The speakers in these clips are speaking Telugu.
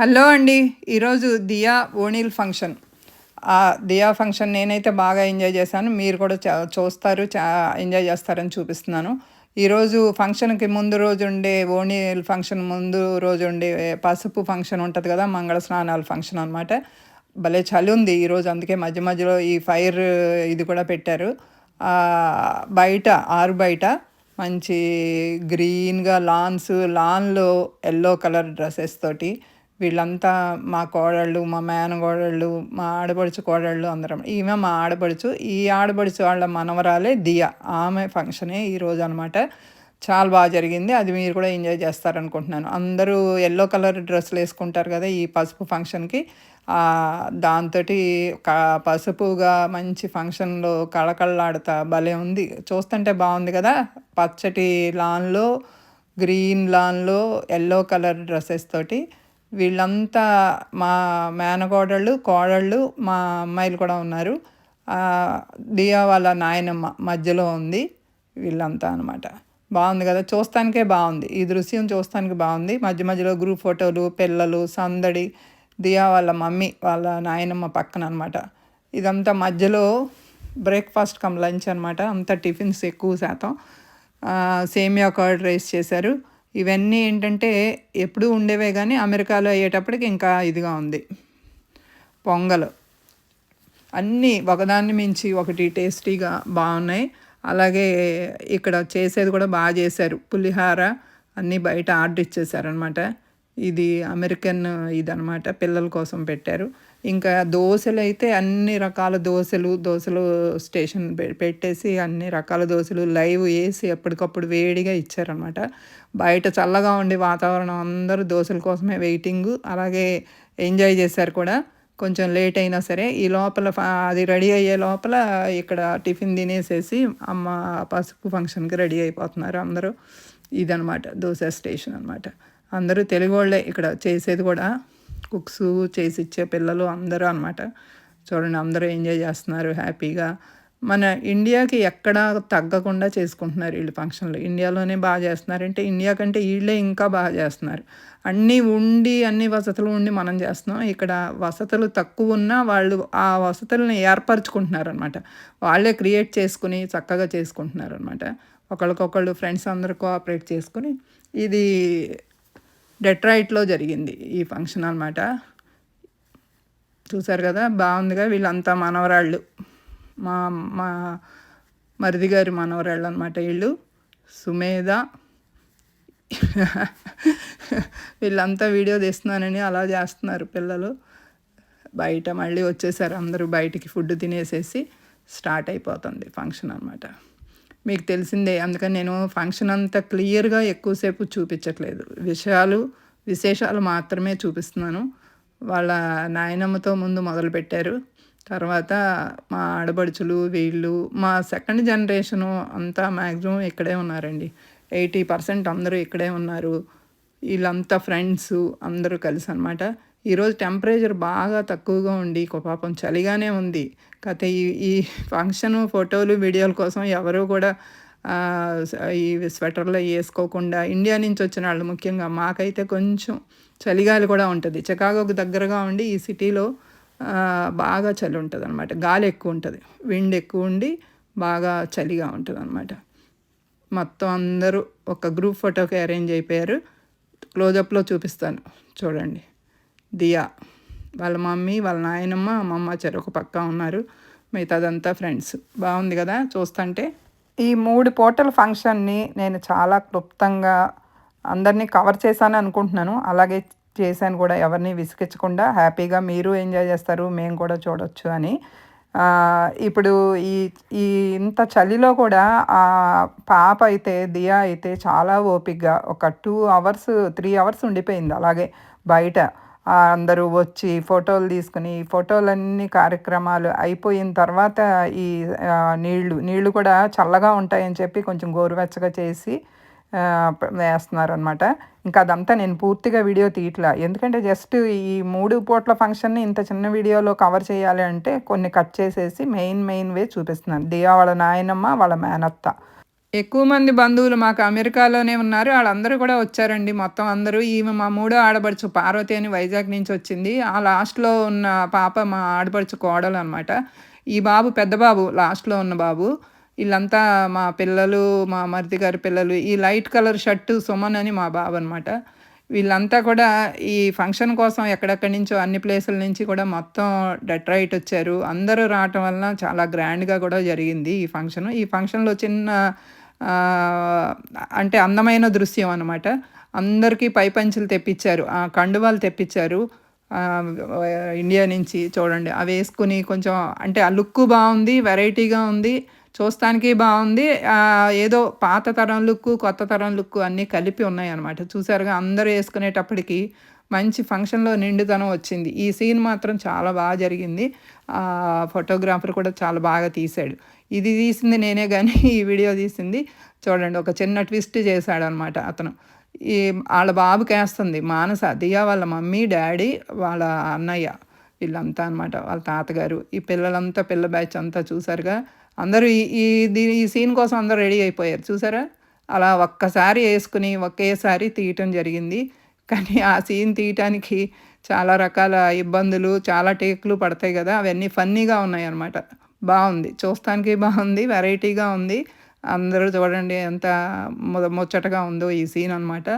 హలో అండి. ఈరోజు దియా ఓణీల్ ఫంక్షన్. ఆ దియా ఫంక్షన్ నేనైతే బాగా ఎంజాయ్ చేశాను. మీరు కూడా చూస్తారు చా ఎంజాయ్ చేస్తారని చూపిస్తున్నాను. ఈరోజు ఫంక్షన్కి ముందు రోజు ఉండే ఓణిల్ ఫంక్షన్ ముందు రోజు ఉండే పసుపు ఫంక్షన్ ఉంటుంది కదా మంగళ స్నానాల ఫంక్షన్ అనమాట భలే చలి ఉంది ఈరోజు అందుకే మధ్య మధ్యలో ఈ ఫైర్ ఇది కూడా పెట్టారు. బయట ఆరు బయట మంచి గ్రీన్గా లాన్స్ లాన్లో ఎల్లో కలర్ డ్రెస్సెస్ తోటి వీళ్ళంతా మా కోడళ్ళు మా మేనగోడళ్ళు మా ఆడపడుచు కోడళ్ళు అందరం. ఈమె మా ఆడపడుచు. ఈ ఆడపడుచు వాళ్ళ మనవరాలే దియా. ఆమె ఫంక్షనే ఈరోజు అనమాట చాలా బాగా జరిగింది. అది మీరు కూడా ఎంజాయ్ చేస్తారనుకుంటున్నాను. అందరూ ఎల్లో కలర్ డ్రెస్సులు వేసుకుంటారు కదా ఈ పసుపు ఫంక్షన్కి. దాంతో పసుపుగా మంచి ఫంక్షన్లో కళకళలాడుతా భలే ఉంది. చూస్తుంటే బాగుంది కదా. పచ్చటి లాన్లో గ్రీన్ లాన్లో ఎల్లో కలర్ డ్రెస్సెస్ తోటి. వీళ్ళంతా మా మేనకోడళ్ళు కోడళ్ళు మా అమ్మాయిలు కూడా ఉన్నారు. డియా దియా వాళ్ళ నాయనమ్మ మధ్యలో ఉంది వీళ్ళంతా అనమాట బాగుంది కదా? చూస్తానికే బాగుంది. ఈ దృశ్యం చూస్తానికి బాగుంది. మధ్య మధ్యలో గ్రూప్ ఫోటోలు పిల్లలు సందడి దియా వాళ్ళ మమ్మీ వాళ్ళ నాయనమ్మ పక్కన అనమాట ఇదంతా మధ్యలో బ్రేక్ఫాస్ట్ కమ్ లంచ్ అనమాట అంతా టిఫిన్స్ ఎక్కువ శాతం. సేమియా కర్డ్ రైస్ చేశారు. ఇవన్నీ ఏంటంటే ఎప్పుడూ ఉండేవే కానీ అమెరికాలో అయ్యేటప్పటికి ఇంకా ఇదిగా ఉంది. పొంగల్. అన్నీ ఒకదాన్ని మించి ఒకటి టేస్టీగా బాగున్నాయి. అలాగే ఇక్కడ చేసేది కూడా బాగా చేశారు. పులిహార అన్నీ బయట ఆర్డర్ ఇచ్చేసారనమాట ఇది అమెరికన్ ఇదనమాట పిల్లల కోసం పెట్టారు. ఇంకా దోశలు అయితే అన్ని రకాల దోశలు దోశలు స్టేషన్ పె- పెట్టేసి అన్ని రకాల దోశలు లైవ్ వేసి ఎప్పటికప్పుడు వేడిగా ఇచ్చారనమాట బయట చల్లగా ఉండే వాతావరణం అందరూ దోశల కోసమే వెయిటింగ్ అలాగే ఎంజాయ్ చేశారు కూడా. కొంచెం లేట్ అయినా సరే ఈ లోపల అది రెడీ అయ్యే లోపల ఇక్కడ టిఫిన్ తినేసేసి అమ్మ పసుపు ఫంక్షన్కి రెడీ అయిపోతున్నారు అందరూ. ఇదనమాట దోశ స్టేషన్ అనమాట అందరూ తెలుగు వాళ్ళే ఇక్కడ చేసేది కూడా. కుక్స్ చేసి ఇచ్చే పిల్లలు అందరూ అనమాట చూడండి అందరూ ఎంజాయ్ చేస్తున్నారు హ్యాపీగా. మన ఇండియాకి ఎక్కడా తగ్గకుండా చేసుకుంటున్నారు వీళ్ళు ఫంక్షన్లు. ఇండియాలోనే బాగా చేస్తున్నారంటే ఇండియా కంటే వీళ్ళే ఇంకా బాగా చేస్తున్నారు. అన్నీ ఉండి అన్ని వసతులు ఉండి మనం చేస్తున్నాం. ఇక్కడ వసతులు తక్కువ ఉన్నా వాళ్ళు ఆ వసతులను ఏర్పరచుకుంటున్నారు అనమాట వాళ్ళే క్రియేట్ చేసుకుని చక్కగా చేసుకుంటున్నారు అనమాట ఒకళ్ళకొకళ్ళు ఫ్రెండ్స్ అందరూ కోఆపరేట్ చేసుకుని ఇది డెట్రాయిట్లో జరిగింది ఈ ఫంక్షన్ అనమాట చూసారు కదా? బాగుందిగా వీళ్ళంతా మనవరాళ్ళు. మా మా మరిది గారి మనవరాళ్ళు అనమాట వీళ్ళు. సుమేధ. వీళ్ళంతా వీడియో తీస్తున్నానని అలా చేస్తున్నారు పిల్లలు. బయట మళ్ళీ వచ్చేసారు అందరూ బయటికి ఫుడ్ తినేసేసి స్టార్ట్ అయిపోతుంది ఫంక్షన్ అనమాట మీకు తెలిసిందే. అందుకని నేను ఫంక్షన్ అంతా క్లియర్గా ఎక్కువసేపు చూపించట్లేదు. విషయాలు విశేషాలు మాత్రమే చూపిస్తున్నాను. వాళ్ళ నాయనమ్మతో ముందు మొదలుపెట్టారు. తర్వాత మా ఆడబడుచులు వీళ్ళు మా సెకండ్ జనరేషను అంతా మ్యాక్సిమం ఇక్కడే ఉన్నారండి. ఎయిటీ పర్సెంట్ అందరూ ఇక్కడే ఉన్నారు. వీళ్ళంతా ఫ్రెండ్స్ అందరూ కలిసి అనమాట ఈరోజు టెంపరేచర్ బాగా తక్కువగా ఉండి పాపం చలిగానే ఉంది. కాకపోతే ఈ ఈ ఫంక్షన్ ఫోటోలు వీడియోల కోసం ఎవరు కూడా ఈ స్వెటర్లు వేసుకోకుండా ఇండియా నుంచి వచ్చిన వాళ్ళు ముఖ్యంగా మాకైతే కొంచెం చలిగాలి కూడా ఉంటుంది. చికాగోకు దగ్గరగా ఉండి ఈ సిటీలో బాగా చలి ఉంటుంది అనమాట గాలి ఎక్కువ ఉంటుంది. విండ్ ఎక్కువ ఉండి బాగా చలిగా ఉంటుంది అనమాట మొత్తం అందరూ ఒక గ్రూప్ ఫోటోకి అరేంజ్ అయిపోయారు. క్లోజప్లో చూపిస్తాను. చూడండి. దియా. వాళ్ళ మమ్మీ వాళ్ళ నాయనమ్మ అమ్మమ్మ చెరొక పక్క ఉన్నారు. మిగతాదంతా ఫ్రెండ్స్. బాగుంది కదా చూస్తుంటే? ఈ మూడు పూటల ఫంక్షన్ని నేను చాలా క్లుప్తంగా అందరినీ కవర్ చేశాను అనుకుంటున్నాను. అలాగే చేశాను కూడా. ఎవరిని విసిగించకుండా హ్యాపీగా మీరు ఎంజాయ్ చేస్తారు మేము కూడా చూడొచ్చు అని. ఇప్పుడు ఈ ఈ ఇంత చలిలో కూడా ఆ పాప అయితే దియా అయితే చాలా ఓపిక్గా ఒక టూ అవర్స్ త్రీ అవర్స్ ఉండిపోయింది. అలాగే బయట అందరూ వచ్చి ఫోటోలు తీసుకుని ఈ ఫోటోలన్నీ కార్యక్రమాలు అయిపోయిన తర్వాత ఈ నీళ్ళు నీళ్ళు కూడా చల్లగా ఉంటాయని చెప్పి కొంచెం గోరువెచ్చగా చేసి వేస్తున్నారు అనమాట ఇంకా అదంతా నేను పూర్తిగా వీడియో తీయట్లా. ఎందుకంటే జస్ట్ ఈ మూడు పూట్ల ఫంక్షన్ని ఇంత చిన్న వీడియోలో కవర్ చేయాలి అంటే కొన్ని కట్ చేసేసి మెయిన్ మెయిన్ వే చూపిస్తున్నాను. దియా వాళ్ళ నాయనమ్మ వాళ్ళ మేనత్త. ఎక్కువ మంది బంధువులు మాకు అమెరికాలోనే ఉన్నారు. వాళ్ళందరూ కూడా వచ్చారండి మొత్తం అందరూ. ఈమె మా మూడో ఆడపడుచు పార్వతి అని వైజాగ్ నుంచి వచ్చింది. ఆ లాస్ట్‌లో ఉన్న పాప మా ఆడపడుచు కోడలు అనమాట ఈ బాబు పెద్ద బాబు లాస్ట్‌లో ఉన్న బాబు. వీళ్ళంతా మా పిల్లలు, మా మరిది గారి పిల్లలు. ఈ లైట్ కలర్ షర్టు సుమన్ అని మా బాబు అనమాట వీళ్ళంతా కూడా ఈ ఫంక్షన్ కోసం ఎక్కడెక్కడి నుంచో అన్ని ప్లేసుల నుంచి కూడా మొత్తం డెట్రాయిట్ వచ్చారు. అందరూ రావటం వలన చాలా గ్రాండ్‌గా కూడా జరిగింది ఈ ఫంక్షన్ ఈ ఫంక్షన్‌లో చిన్న అంటే అందమైన దృశ్యం అనమాట. అందరికీ పైపంచులు తెప్పిచ్చారు. ఆ కండువాలు తెప్పించారు ఇండియా నుంచి చూడండి. అవి వేసుకుని కొంచెం అంటే ఆ లుక్ బాగుంది వెరైటీగా ఉంది. చూస్తానికి బాగుంది ఏదో పాత తరం లుక్ కొత్త తరం లుక్ అన్నీ కలిపి ఉన్నాయన్నమాట. చూసారుగా అందరూ వేసుకునేటప్పటికి మంచి ఫంక్షన్‌లో నిండుదనం వచ్చింది. ఈ సీన్ మాత్రం చాలా బాగా జరిగింది. ఫోటోగ్రాఫర్ కూడా చాలా బాగా తీశాడు. ఇది తీసింది నేనే కానీ ఈ వీడియో తీసింది చూడండి ఒక చిన్న ట్విస్ట్ చేశాడనమాట అతను. ఈ ఆళ్ళ బాబుకేస్తుంది మానస. దియా వాళ్ళ మమ్మీ, డాడీ వాళ్ళ అన్నయ్య వీళ్ళంతా అనమాట. వాళ్ళ తాతగారు. ఈ పిల్లలంతా పిల్ల బ్యాచ్ అంతా చూసారుగా. అందరూ ఈ దీని ఈ సీన్ కోసం అందరూ రెడీ అయిపోయారు. చూసారా? అలా ఒక్కసారి వేసుకుని ఒకేసారి తీయటం జరిగింది. కానీ ఆ సీన్ తీయటానికి చాలా రకాల ఇబ్బందులు, చాలా టేకులు పడతాయి కదా అవన్నీ ఫన్నీగా ఉన్నాయన్నమాట. బాగుంది చూస్తానికి బాగుంది వెరైటీగా ఉంది. అందరూ చూడండి ఎంత ముచ్చటగా ఉందో ఈ సీన్ అనమాట.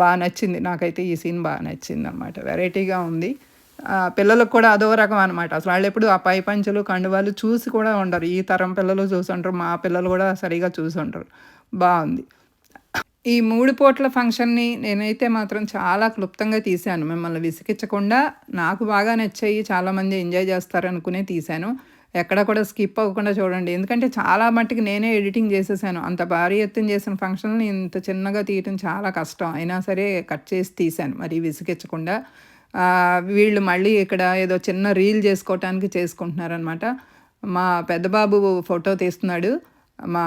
బాగా నచ్చింది. నాకైతే ఈ సీన్ బాగా నచ్చింది అనమాట వెరైటీగా ఉంది. పిల్లలకు కూడా అదో రకం అనమాట. అసలు వాళ్ళు ఎప్పుడు ఆ పై పంచులు కండువాలు చూసి కూడా ఉండరు. ఈ తరం పిల్లలు చూసి ఉంటారు మా పిల్లలు కూడా సరిగ్గా ఉంటారు బాగుంది ఈ మూడు పూట్ల ఫంక్షన్‌ని నేనైతే మాత్రం చాలా క్లుప్తంగా తీశాను. మిమ్మల్ని విసిగించకుండా నాకు బాగా నచ్చాయి. చాలామంది ఎంజాయ్ చేస్తారనుకునే తీశాను. ఎక్కడ కూడా స్కిప్ అవ్వకుండా చూడండి. ఎందుకంటే చాలా మట్టుకు నేనే ఎడిటింగ్ చేసేసాను. అంత భారీ ఎత్తున చేసిన ఫంక్షన్‌ని ఇంత చిన్నగా తీయటం చాలా కష్టం. అయినా సరే కట్ చేసి తీశాను. మరీ విసిగించకుండా. వీళ్ళు మళ్ళీ ఇక్కడ ఏదో చిన్న రీల్ చేసుకోవటానికి చేసుకుంటున్నారనమాట. మా పెద్దబాబు ఫోటో తీస్తున్నాడు. మా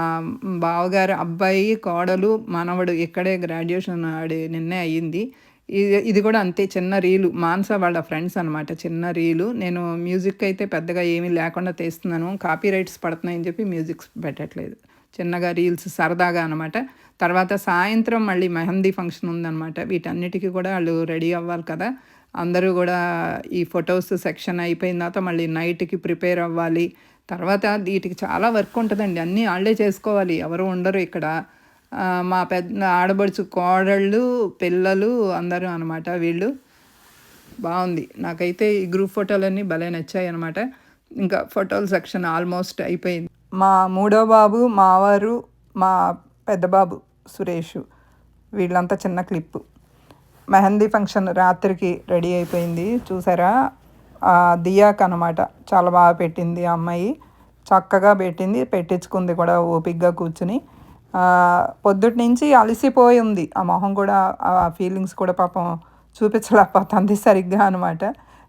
బావగారి అబ్బాయి, కోడలు, మనవడు ఇక్కడే గ్రాడ్యుయేషన్ ఆడే నిన్నే అయ్యింది. ఇది ఇది కూడా అంతే చిన్న రీలు. మాన్సా వాళ్ళ ఫ్రెండ్స్ అనమాట. చిన్న రీలు. నేను మ్యూజిక్ అయితే పెద్దగా ఏమీ లేకుండా తీస్తున్నాను. కాపీ రైట్స్ పడుతున్నాయని చెప్పి మ్యూజిక్స్ పెట్టట్లేదు. చిన్నగా రీల్స్ సరదాగా అనమాట. తర్వాత సాయంత్రం మళ్ళీ మెహందీ ఫంక్షన్ ఉందన్నమాట వీటన్నిటికీ కూడా వాళ్ళు రెడీ అవ్వాలి కదా! అందరూ కూడా ఈ ఫొటోస్ సెక్షన్ అయిపోయిన తర్వాత మళ్ళీ నైట్‌కి ప్రిపేర్ అవ్వాలి. తర్వాత వీటికి చాలా వర్క్ ఉంటుందండి అన్నీ వాళ్ళే చేసుకోవాలి. ఎవరు ఉండరు ఇక్కడ. మా పెద్ద ఆడబడుచు కోడళ్ళు, పిల్లలు అందరూ అనమాట వీళ్ళు. బాగుంది నాకైతే ఈ గ్రూప్ ఫోటోలన్నీ భలే నచ్చాయి అనమాట ఇంకా ఫోటోల సెక్షన్ ఆల్మోస్ట్ అయిపోయింది. మా మూడో బాబు, మావారు మా పెద్ద బాబు సురేషు. వీళ్ళంతా చిన్న క్లిప్పు. మెహందీ ఫంక్షన్ రాత్రికి రెడీ అయిపోయింది. చూసారా? దియాక్ దియాకనమాట. చాలా బాగా పెట్టింది ఆ అమ్మాయి. చక్కగా పెట్టింది. పెట్టించుకుంది కూడా ఓపిక్గా కూర్చుని పొద్దుటి నుంచి అలసిపోయి ఉంది. ఆ మొహం కూడా ఆ ఫీలింగ్స్ కూడా పాపం చూపించలేకపోతుంది సరిగ్గా అనమాట.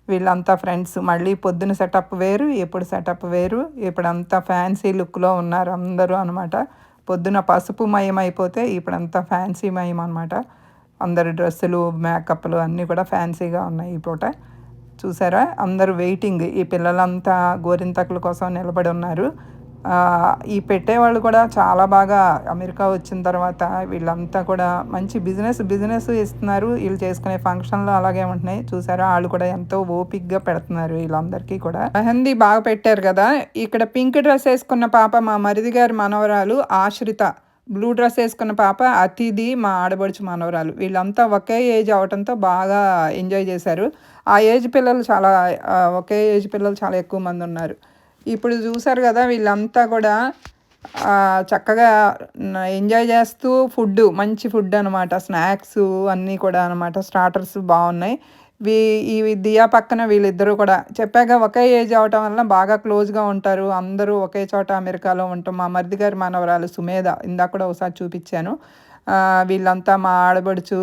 వీళ్ళంతా ఫ్రెండ్స్. మళ్ళీ పొద్దున సెటప్ వేరు. ఇప్పుడు సెటప్ వేరు. ఇప్పుడంతా ఫ్యాన్సీ లుక్‌లో ఉన్నారు అందరూ అనమాట. పొద్దున పసుపు మయం అయిపోతే ఇప్పుడంతా ఫ్యాన్సీ మయం అనమాట. అందరి డ్రెస్సులు, మేకప్‌లు అన్నీ కూడా ఫ్యాన్సీగా ఉన్నాయి ఈ పూట. చూసారా? అందరూ వెయిటింగ్. ఈ పిల్లలంతా గోరింతకుల కోసం నిలబడి ఉన్నారు. ఈ పెట్టేవాళ్ళు కూడా చాలా బాగా అమెరికా వచ్చిన తర్వాత వీళ్ళంతా కూడా మంచి బిజినెస్ బిజినెస్ ఇస్తున్నారు. వీళ్ళు చేసుకునే ఫంక్షన్‌లు అలాగే ఉంటున్నాయి. చూసారా? వాళ్ళు కూడా ఎంతో ఓపిక్గా పెడుతున్నారు వీళ్ళందరికీ కూడా. మెహందీ బాగా పెట్టారు కదా ఇక్కడ పింక్ డ్రెస్ వేసుకున్న పాప మా మరిది గారి మనవరాలు ఆశ్రిత. బ్లూ డ్రెస్ వేసుకున్న పాప అతిథి మా ఆడబడుచు మనవరాలు. వీళ్ళంతా ఒకే ఏజ్ అవ్వటంతో బాగా ఎంజాయ్ చేశారు. ఆ ఏజ్ పిల్లలు చాలా ఒకే ఏజ్ పిల్లలు చాలా ఎక్కువ మంది ఉన్నారు. ఇప్పుడు చూసారు కదా వీళ్ళంతా కూడా చక్కగా ఎంజాయ్ చేస్తూ ఫుడ్డు మంచి ఫుడ్ అనమాట. స్నాక్స్ అన్నీ కూడా అనమాట. స్టార్టర్స్ బాగున్నాయి వీ ఈ దియా పక్కన వీళ్ళిద్దరూ కూడా చెప్పాగా ఒకే ఏజ్ అవటం వలన బాగా క్లోజ్‌గా ఉంటారు. అందరూ ఒకే చోట అమెరికాలో ఉంటాం. మా మరిది గారి మనవరాలు సుమేధ. ఇందాక కూడా ఒకసారి చూపించాను వీళ్ళంతా మా ఆడబడుచు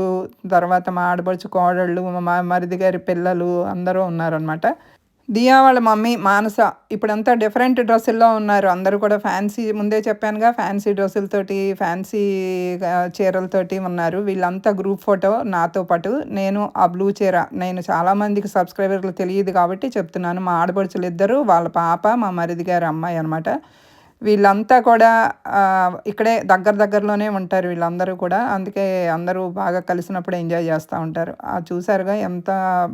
తర్వాత మా ఆడబడుచు కోడళ్ళు, మా మరిది గారి పిల్లలు అందరూ ఉన్నారనమాట. దియా వాళ్ళ మమ్మీ మానస ఇప్పుడంతా డిఫరెంట్ డ్రెస్సుల్లో ఉన్నారు. అందరూ కూడా ఫ్యాన్సీ ముందే చెప్పానుగా ఫ్యాన్సీ డ్రెస్సులతోటి, ఫ్యాన్సీ చీరలతోటి ఉన్నారు. వీళ్ళంతా గ్రూప్ ఫోటో నాతో పాటు. నేను ఆ బ్లూ చీర నేను చాలామందికి సబ్స్క్రైబర్లు తెలియదు కాబట్టి చెప్తున్నాను. మా ఆడపడుచులిద్దరూ, వాళ్ళ పాప, మా మరిది గారి అమ్మాయి అనమాట. వీళ్ళంతా కూడా ఇక్కడే దగ్గర దగ్గరలోనే ఉంటారు వీళ్ళందరూ కూడా. అందుకే అందరూ బాగా కలిసినప్పుడు ఎంజాయ్ చేస్తూ ఉంటారు. చూసారుగా ఎంత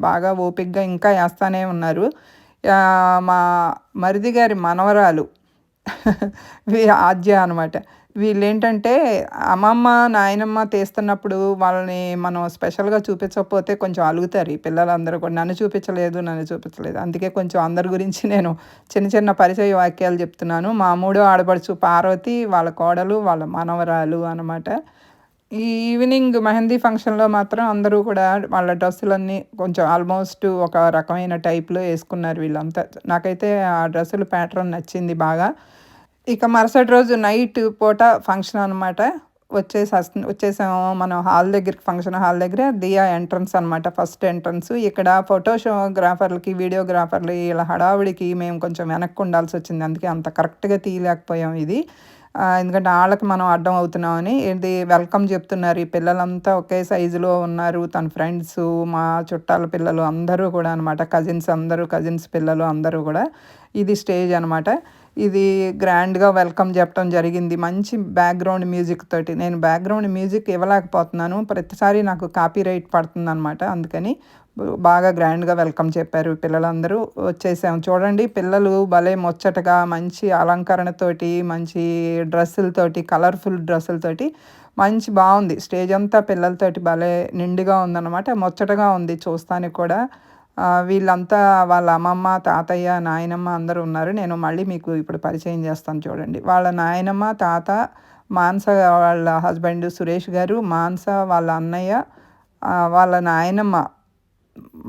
బాగా ఓపిక్గా ఇంకా వేస్తూనే ఉన్నారు. మా మరిది గారి మనవరాలు ఆద్య అనమాట వీళ్ళేంటంటే అమ్మమ్మ నాయనమ్మ తీస్తున్నప్పుడు వాళ్ళని మనం స్పెషల్గా చూపించకపోతే కొంచెం అలుగుతారు. ఈ పిల్లలందరూ కూడా నన్ను చూపించలేదు నన్ను చూపించలేదు. అందుకే కొంచెం అందరి గురించి నేను చిన్న చిన్న పరిచయ వాక్యాలు చెప్తున్నాను. మా మూడో ఆడపడుచు పార్వతి వాళ్ళ కోడలు వాళ్ళ మనవరాలు అనమాట ఈ ఈవినింగ్ మెహందీ ఫంక్షన్లో మాత్రం అందరూ కూడా వాళ్ళ డ్రెస్సులన్నీ కొంచెం ఆల్మోస్ట్ ఒక రకమైన టైప్లో వేసుకున్నారు వీళ్ళంతా. నాకైతే ఆ డ్రెస్సులు ప్యాటర్న్ నచ్చింది బాగా. ఇక మరుసటి రోజు నైట్ పూట ఫంక్షన్ అనమాట వచ్చేసి వచ్చేసాము మనం హాల్ దగ్గరికి ఫంక్షన్ హాల్ దగ్గర. దియా ఎంట్రన్స్ అనమాట ఫస్ట్ ఎంట్రన్స్. ఇక్కడ ఫోటోగ్రాఫర్లకి వీడియోగ్రాఫర్లు ఇలా హడావుడికి మేము కొంచెం వెనక్కి ఉండాల్సి వచ్చింది. అందుకే అంత కరెక్ట్గా తీయలేకపోయాం ఇది. ఎందుకంటే వాళ్ళకి మనం అడ్డం అవుతున్నామని ఇది వెల్కమ్ చెప్తున్నారు ఈ పిల్లలంతా. ఒకే సైజులో ఉన్నారు తన ఫ్రెండ్స్ మా చుట్టాల పిల్లలు అందరూ కూడా అనమాట కజిన్స్ అందరూ కజిన్స్ పిల్లలు అందరూ కూడా. ఇది స్టేజ్ అనమాట ఇది గ్రాండ్గా వెల్కమ్ చెప్పడం జరిగింది. మంచి బ్యాక్గ్రౌండ్ మ్యూజిక్ తోటి. నేను బ్యాక్గ్రౌండ్ మ్యూజిక్ ఇవ్వలేకపోతున్నాను. ప్రతిసారి నాకు కాపీ రైట్ పడుతుంది అనమాట అందుకని బాగా గ్రాండ్గా వెల్కమ్ చెప్పారు పిల్లలందరూ. వచ్చేసాం. చూడండి పిల్లలు భలే ముచ్చటగా మంచి అలంకరణతోటి మంచి డ్రెస్సులతోటి కలర్ఫుల్ డ్రెస్సులతోటి మంచి బాగుంది. స్టేజ్ అంతా పిల్లలతోటి భలే నిండుగా ఉందన్నమాట. ముచ్చటగా ఉంది చూస్తానికి కూడా. వీళ్ళంతా వాళ్ళ అమ్మమ్మ తాతయ్య నాయనమ్మ అందరూ ఉన్నారు. నేను మళ్ళీ మీకు ఇప్పుడు పరిచయం చేస్తాను చూడండి. వాళ్ళ నాయనమ్మ తాత మాన్స వాళ్ళ హస్బెండ్ సురేష్ గారు మాన్స వాళ్ళ అన్నయ్య వాళ్ళ నాయనమ్మ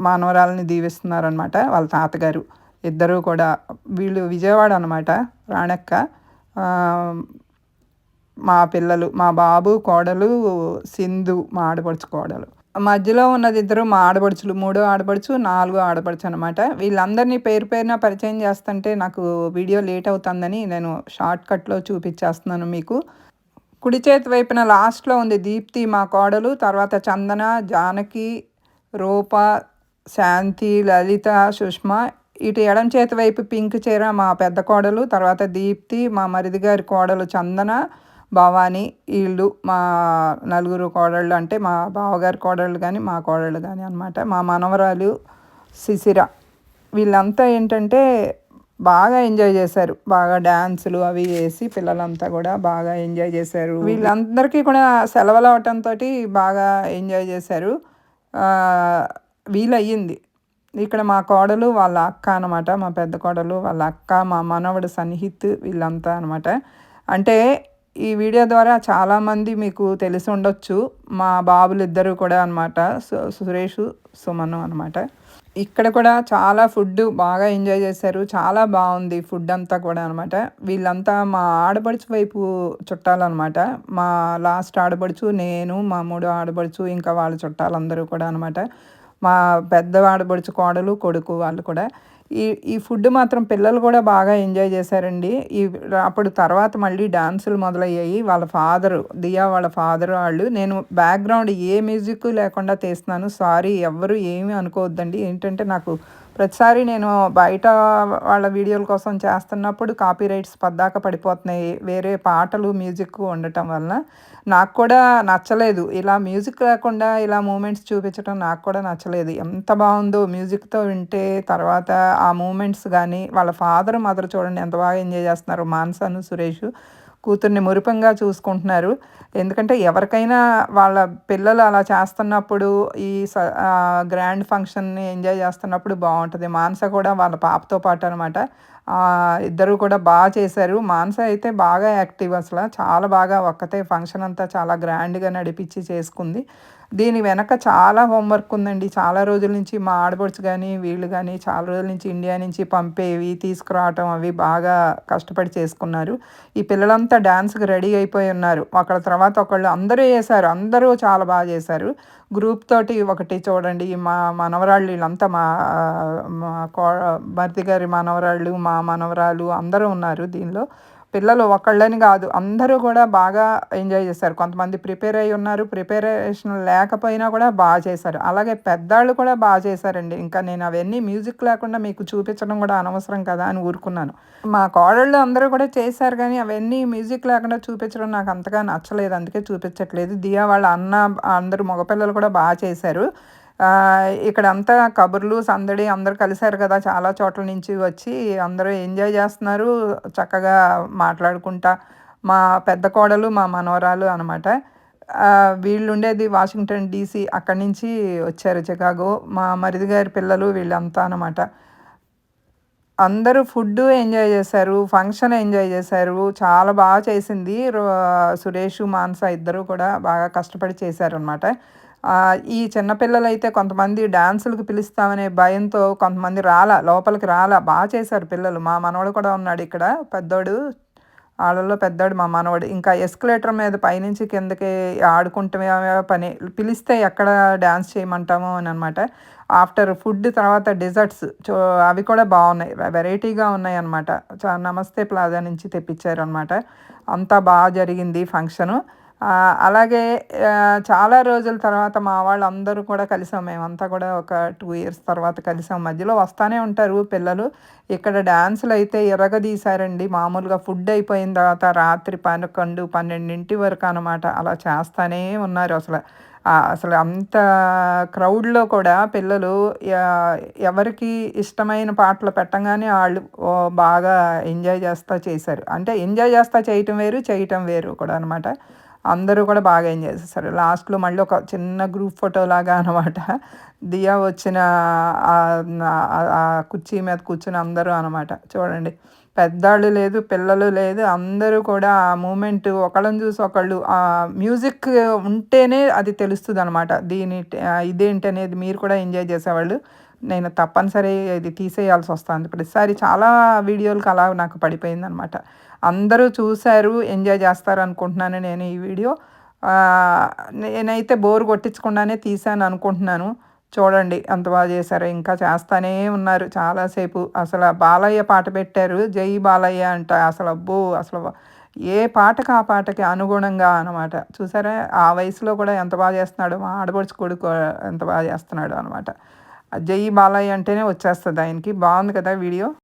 మనవరాలని దీవిస్తున్నారనమాట వాళ్ళ తాతగారు. ఇద్దరూ కూడా వీళ్ళు విజయవాడ అనమాట రాణక్క. మా పిల్లలు మా బాబు కోడలు సింధు మా ఆడపడుచు కోడలు. మధ్యలో ఉన్నది ఇద్దరు మా ఆడపడుచులు మూడో ఆడపడుచు నాలుగో ఆడపడుచు అనమాట వీళ్ళందరినీ పేరు పేరున పరిచయం చేస్తుంటే నాకు వీడియో లేట్ అవుతుందని నేను షార్ట్ కట్లో చూపించేస్తున్నాను మీకు. కుడి చేతి వైపున లాస్ట్లో ఉంది దీప్తి మా కోడలు తర్వాత చందన జానకి రూప శాంతి లలిత సుష్మ. ఇటు ఎడం చేతి వైపు పింక్ చీర మా పెద్ద కోడలు తర్వాత దీప్తి మా మరిది గారి కోడలు చందన. భవానీ వీళ్ళు మా నలుగురు కోడళ్ళు అంటే మా బావగారి కోడళ్ళు కానీ మా కోడళ్ళు కానీ అనమాట మా మనవరాలు శిశిర వీళ్ళంతా ఏంటంటే బాగా ఎంజాయ్ చేశారు. బాగా డ్యాన్సులు అవి వేసి పిల్లలంతా కూడా బాగా ఎంజాయ్ చేశారు. వీళ్ళందరికీ కూడా సెలవులు అవటంతో బాగా ఎంజాయ్ చేశారు. వీలయ్యింది. ఇక్కడ మా కోడలు వాళ్ళ అక్క అనమాట మా పెద్ద కోడలు వాళ్ళ అక్క మా మనవడు సన్నిహిత్ వీళ్ళంతా అనమాట అంటే ఈ వీడియో ద్వారా చాలామంది మీకు తెలిసి ఉండొచ్చు. మా బాబులు ఇద్దరు కూడా అనమాట సురేష్ సుమను అనమాట ఇక్కడ కూడా చాలా ఫుడ్ బాగా ఎంజాయ్ చేశారు. చాలా బాగుంది ఫుడ్ అంతా కూడా అనమాట వీళ్ళంతా మా ఆడపడుచు వైపు చుట్టాలన్నమాట. మా లాస్ట్ ఆడపడుచు నేను మా మూడు ఆడపడుచు ఇంకా వాళ్ళ చుట్టాలందరూ కూడా అనమాట మా పెద్ద ఆడపడుచు కోడలు కొడుకు వాళ్ళు కూడా. ఈ ఈ ఫుడ్ మాత్రం పిల్లలు కూడా బాగా ఎంజాయ్ చేశారండి. ఈ అప్పుడు తర్వాత మళ్ళీ డాన్సులు మొదలయ్యాయి. వాళ్ళ ఫాదరు దియా వాళ్ళ ఫాదర్ వాళ్ళు. నేను బ్యాక్గ్రౌండ్ ఏ మ్యూజిక్ లేకుండా తీస్తున్నాను. సారీ ఎవ్వరు ఏమీ అనుకోవద్దండి. ఏంటంటే నాకు ప్రతిసారి నేను బయట వాళ్ళ వీడియోల కోసం చేస్తున్నప్పుడు కాపీ రైట్స్ పద్దాక పడిపోతున్నాయి. వేరే పాటలు మ్యూజిక్ ఉండటం వలన నాకు కూడా నచ్చలేదు. ఇలా మ్యూజిక్ లేకుండా ఇలా మూమెంట్స్ చూపించడం నాకు కూడా నచ్చలేదు. ఎంత బాగుందో మ్యూజిక్తో వింటే తర్వాత ఆ మూమెంట్స్ కానీ వాళ్ళ ఫాదర్ మదర్ చూడండి ఎంత బాగా ఎంజాయ్ చేస్తున్నారు. మాన్సను సురేష్ కూతుర్ని మురిపంగా చూసుకుంటున్నారు. ఎందుకంటే ఎవరికైనా వాళ్ళ పిల్లలు అలా చేస్తున్నప్పుడు ఈ గ్రాండ్ ఫంక్షన్ని ఎంజాయ్ చేస్తున్నప్పుడు బాగుంటుంది. మానస కూడా వాళ్ళ పాపతో పాటు అనమాట ఇద్దరు కూడా బాగా చేశారు. మానస అయితే బాగా యాక్టివ్ అసలు. చాలా బాగా ఒక్కతే ఫంక్షన్ అంతా చాలా గ్రాండ్గా నడిపించి చేసుకుంది. దీని వెనక చాలా హోంవర్క్ ఉందండి. చాలా రోజుల నుంచి మా ఆడపడుచు కానీ వీళ్ళు కానీ చాలా రోజుల నుంచి ఇండియా నుంచి పంపేవి తీసుకురావటం అవి బాగా కష్టపడి చేసుకున్నారు. ఈ పిల్లలంతా డ్యాన్స్కి రెడీ అయిపోయి ఉన్నారు. ఒకళ్ళ తర్వాత ఒకళ్ళు అందరూ చేశారు అందరూ చాలా బాగా చేశారు. గ్రూప్ తోటి ఒకటి చూడండి. మా మనవరాళ్ళు వీళ్ళంతా మా మా కో భర్తి గారి మనవరాళ్ళు మా మనవరాలు అందరూ ఉన్నారు దీనిలో. పిల్లలు ఒకళ్ళని కాదు అందరూ కూడా బాగా ఎంజాయ్ చేశారు. కొంతమంది ప్రిపేర్ అయ్యి ఉన్నారు ప్రిపరేషన్ లేకపోయినా కూడా బాగా చేశారు. అలాగే పెద్దాళ్ళు కూడా బాగా చేశారండి. ఇంకా నేను అవన్నీ మ్యూజిక్ లేకుండా మీకు చూపించడం కూడా అనవసరం కదా అని ఊరుకున్నాను. మా కోడళ్ళు అందరూ కూడా చేశారు కానీ అవన్నీ మ్యూజిక్ లేకుండా చూపించడం నాకు అంతగా నచ్చలేదు. అందుకే చూపించట్లేదు. దియా వాళ్ళ అన్న అందరూ మగపిల్లలు కూడా బాగా చేశారు. ఇక్కడ అంతా కబుర్లు సందడి అందరూ కలిశారు కదా చాలా చోట్ల నుంచి వచ్చి అందరూ ఎంజాయ్ చేస్తున్నారు చక్కగా మాట్లాడుకుంటా. మా పెద్ద కోడలు మా మనవరాలు అనమాట వీళ్ళు ఉండేది వాషింగ్టన్ డీసీ అక్కడి నుంచి వచ్చారు చికాగో. మా మరిది గారి పిల్లలు వీళ్ళంతా అనమాట అందరూ ఫుడ్ ఎంజాయ్ చేశారు ఫంక్షన్ ఎంజాయ్ చేశారు చాలా బాగా చేసింది. సురేష్ మాన్స ఇద్దరు కూడా బాగా కష్టపడి చేశారనమాట ఈ చిన్నపిల్లలైతే కొంతమంది డాన్సులకు పిలుస్తామనే భయంతో కొంతమంది రాలా లోపలికి రాలా. బాగా చేశారు పిల్లలు. మా మనవడు కూడా ఉన్నాడు ఇక్కడ పెద్దోడు. వాళ్ళలో పెద్దోడు మా మనవడు. ఇంకా ఎస్కలేటర్ మీద పైనుంచి కిందకి ఆడుకుంటామే పని. పిలిస్తే ఎక్కడ డ్యాన్స్ చేయమంటాము అని అనమాట ఆఫ్టర్ ఫుడ్ తర్వాత డిజర్ట్స్. చో అవి కూడా బాగున్నాయి. వెరైటీగా ఉన్నాయి అనమాట నమస్తే ప్లాజా నుంచి తెప్పించారు అనమాట అంతా బాగా జరిగింది ఫంక్షను. అలాగే చాలా రోజుల తర్వాత మా వాళ్ళందరూ కూడా కలిసాం. మేమంతా కూడా ఒక టూ ఇయర్స్ తర్వాత కలిసాం. మధ్యలో వస్తూనే ఉంటారు పిల్లలు. ఇక్కడ డ్యాన్సులు అయితే ఇరగదీశారండి. మామూలుగా ఫుడ్ అయిపోయిన తర్వాత రాత్రి పన్నెండు పన్నెండింటి వరకు అనమాట అలా చేస్తూనే ఉన్నారు అసలు. అసలు అంత క్రౌడ్లో కూడా పిల్లలు ఎవరికి ఇష్టమైన పాటలు పెట్టగానే వాళ్ళు బాగా ఎంజాయ్ చేస్తూ చేశారు. అంటే ఎంజాయ్ చేస్తూ చేయటం వేరు చేయటం వేరు కూడా అనమాట అందరూ కూడా బాగా ఎంజాయ్ చేస్తారు. లాస్ట్లో మళ్ళీ ఒక చిన్న గ్రూప్ ఫోటో లాగా అనమాట. దియా వచ్చిన కుర్చీ మీద కూర్చుని అందరూ అనమాట. చూడండి పెద్దాళ్ళు లేదు పిల్లలు లేదు అందరూ కూడా ఆ మూమెంట్ ఒకళ్ళని చూసి ఒకళ్ళు ఆ మ్యూజిక్ ఉంటేనే అది తెలుస్తుంది అనమాట. దీని ఇదేంటి అనేది మీరు కూడా ఎంజాయ్ చేసేవాళ్ళు. నేను తప్పనిసరి ఇది తీసేయాల్సి వస్తుంది. ప్రతిసారి చాలా వీడియోలకు అలా నాకు పడిపోయింది అనమాట అందరూ చూశారు ఎంజాయ్ చేస్తారు అనుకుంటున్నాను నేను ఈ వీడియో. నేనైతే బోర్ కొట్టించకుండానే తీసాను అనుకుంటున్నాను. చూడండి ఎంత బాగా చేశారు. ఇంకా చేస్తానే ఉన్నారు చాలాసేపు. అసలు బాలయ్య పాట పెట్టారు. జై బాలయ్య అంట. అసలు అబ్బో అసలు ఏ పాటకు ఆ పాటకి అనుగుణంగా అనమాట చూసారా? ఆ వయసులో కూడా ఎంత బాగా చేస్తున్నాడు. మా ఆడపడుచు కొడుకు ఎంత బాగా చేస్తున్నాడు అనమాట జై బాలయ్య అంటేనే వచ్చేస్తుంది ఆయనకి. బాగుంది కదా వీడియో?